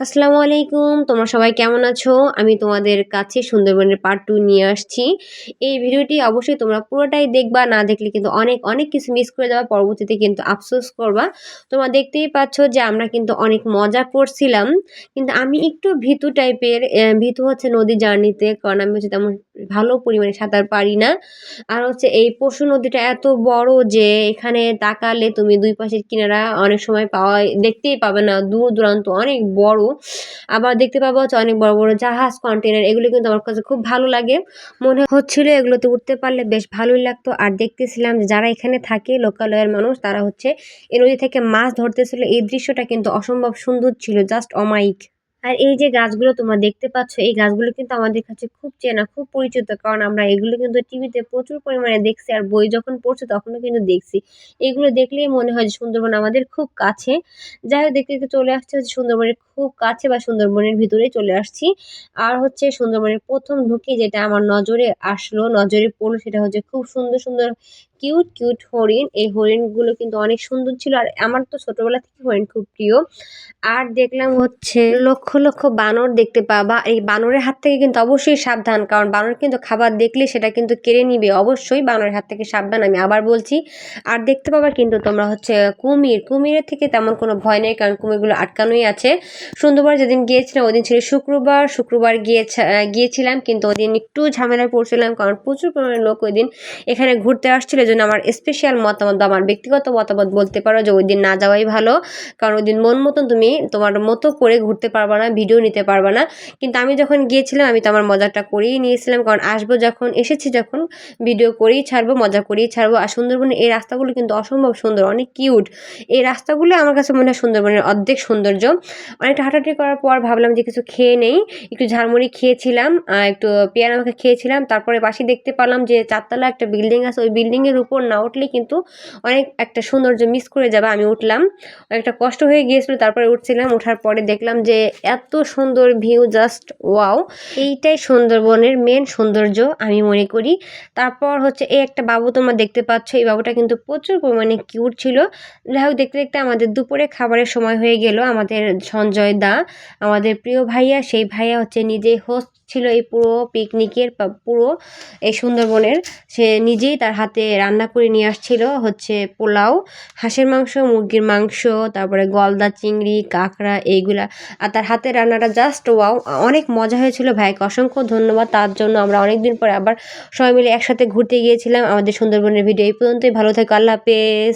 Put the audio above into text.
আসসালামু আলাইকুম। তোমরা সবাই কেমন আছো? আমি তোমাদের কাছে সুন্দরবনের পার্ট টু নিয়ে আসছি। এই ভিডিওটি অবশ্যই তোমরা পুরোটাই দেখবা, না দেখলে কিন্তু অনেক অনেক কিছু মিস করে দেওয়া পরবর্তীতে কিন্তু আফসোস করবা। তোমরা দেখতেই পাচ্ছ যে আমরা কিন্তু অনেক মজা করছিলাম। কিন্তু আমি একটু ভীতু টাইপের ভীতু হচ্ছে নদী জার্নিতে কারণ আমি হচ্ছে তেমন ভালো পরিমাণে সাঁতার পারি না। আর হচ্ছে এই পশু নদীটা এত বড় যে এখানে তাকালে তুমি দুই পাশের কিনারা অনেক সময় পাওয়া দেখতেই পাবে না। দূর দূরান্ত অনেক বড়। আবার দেখতে পাবো হচ্ছে অনেক বড় বড় জাহাজ কন্টেনার এগুলো কিন্তু আমার কাছে খুব ভালো লাগে। মনে হচ্ছিল এগুলোতে উঠতে পারলে বেশ ভালোই লাগতো। আর দেখতেছিলাম যে যারা এখানে থাকে লোকালয়ের মানুষ, তারা হচ্ছে এ নদী থেকে মাছ ধরতেছিল। এই দৃশ্যটা কিন্তু অসম্ভব সুন্দর ছিল জাস্ট অমাইক আর এই যে গাছগুলো তোমরা দেখতে পাচ্ছ, এই গাছগুলো কিন্তু আমাদের কাছে খুব চেনা, খুব পরিচিত। কারণ আমরা এগুলো কিন্তু টিভিতে প্রচুর পরিমাণে দেখছি আর বই যখন পড়ছে তখনও কিন্তু দেখছি। এগুলো দেখলেই মনে হয় যে সুন্দরবন আমাদের খুব কাছে। যাই হোক, দেখতে দেখতে চলে আসছে হচ্ছে সুন্দরবনের খুব কাছে বা সুন্দরবনের ভিতরে চলে আসছি। আর হচ্ছে সুন্দরবনের প্রথম ঢুকে যেটা আমার নজরে আসলো, নজরে পড়ল সেটা হচ্ছে খুব সুন্দর সুন্দর, কিউট কিউট হরিণ। এই হরিণগুলো কিন্তু অনেক সুন্দর ছিল। আর আমার তো ছোটবেলা থেকে হরিণ খুব প্রিয়। আর দেখলাম হচ্ছে লক্ষ লক্ষ বানর দেখতে পাবা এই বানরের হাত থেকে কিন্তু অবশ্যই সাবধান, কারণ বানর কিন্তু খাবার দেখলে সেটা কিন্তু কেড়ে নিবে। অবশ্যই বানরের হাত থেকে সাবধান, আমি আবার বলছি। আর দেখতে পাবা কিন্তু তোমরা হচ্ছে কুমির, কুমিরের থেকে তেমন কোনো ভয় নেই, কারণ কুমিরগুলো আটকানোই আছে। সুন্দরবার যেদিন গিয়েছিলাম, ওদিন ছিল শুক্রবার। শুক্রবার গিয়ে গিয়েছিলাম কিন্তু ওদিন একটু ঝামেলায় পড়ছিলাম, কারণ প্রচুর পরিমাণে লোক ওই দিন এখানে ঘুরতে আসছিল। জন্য আমার স্পেশাল মতামত, আমার ব্যক্তিগত মতামত বলতে পারো যে ওই দিন না যাওয়াই ভালো। কারণ ওই দিন মন মতন তুমি তোমার মতো করে ঘুরতে পারবা না ভিডিও নিতে পারবা না। কিন্তু আমি যখন গিয়েছিলাম, আমি তো আমার মজাটা করেই নিয়েছিলাম। কারণ আসব যখন, এসেছি যখন ভিডিও করেই ছাড়বো, মজা করেই ছাড়বো। আর সুন্দরবনে এই রাস্তাগুলো কিন্তু অসম্ভব সুন্দর, অনেক কিউট এই রাস্তাগুলো আমার কাছে মনে হয় সুন্দরবনের অর্ধেক সৌন্দর্য। অনেকটা হাঁটাহাঁটি করার পর ভাবলাম যে কিছু খেয়ে নেই। একটু ঝালমুড়ি খেয়েছিলাম একটু পেয়ারা আমাকে খেয়েছিলাম। তারপরে পাশে দেখতে পেলাম যে চারতলা একটা বিল্ডিং আছে। ওই বিল্ডিংয়ের উপর না উঠলে কিন্তু অনেক একটা সৌন্দর্য মিস করে যাবে। আমি উঠলাম। অনেকটা কষ্ট হয়ে গিয়েছিল। তারপরে উঠছিলাম। ওঠার পরে দেখলাম যে এত সুন্দর ভিউ জাস্ট ওয়াও এইটাই সুন্দরবনের মেন সৌন্দর্য আমি মনে করি। তারপর হচ্ছে এই একটা বাবু তোমরা দেখতে পাচ্ছ, এই বাবুটা কিন্তু প্রচুর পরিমাণে কিউট ছিল। যাই হোক, দেখতে দেখতে আমাদের দুপুরে খাবারের সময় হয়ে গেল আমাদের সঞ্জয় দা, আমাদের প্রিয় ভাইয়া। সেই ভাইয়া হচ্ছে নিজে হোস্ট ছিল এই পুরো পিকনিকের পুরো এই সুন্দরবনের। সে নিজেই তার হাতে রান্না করে নিয়ে আসছিল হচ্ছে পোলাও, হাঁসের মাংস, মুরগির মাংস, তারপরে গলদা চিংড়ি, কাঁকড়া, এইগুলা। আর তার হাতে রান্নাটা জাস্ট ওয়াও অনেক মজা হয়েছিল ভাইকে অসংখ্য ধন্যবাদ। তার জন্য আমরা অনেক দিন পরে আবার সবাই মিলে একসাথে ঘুরতে গিয়েছিলাম। আমাদের সুন্দরবনের ভিডিও এই পর্যন্তই। ভালো থাকো, আল্লাহ হাফেজ।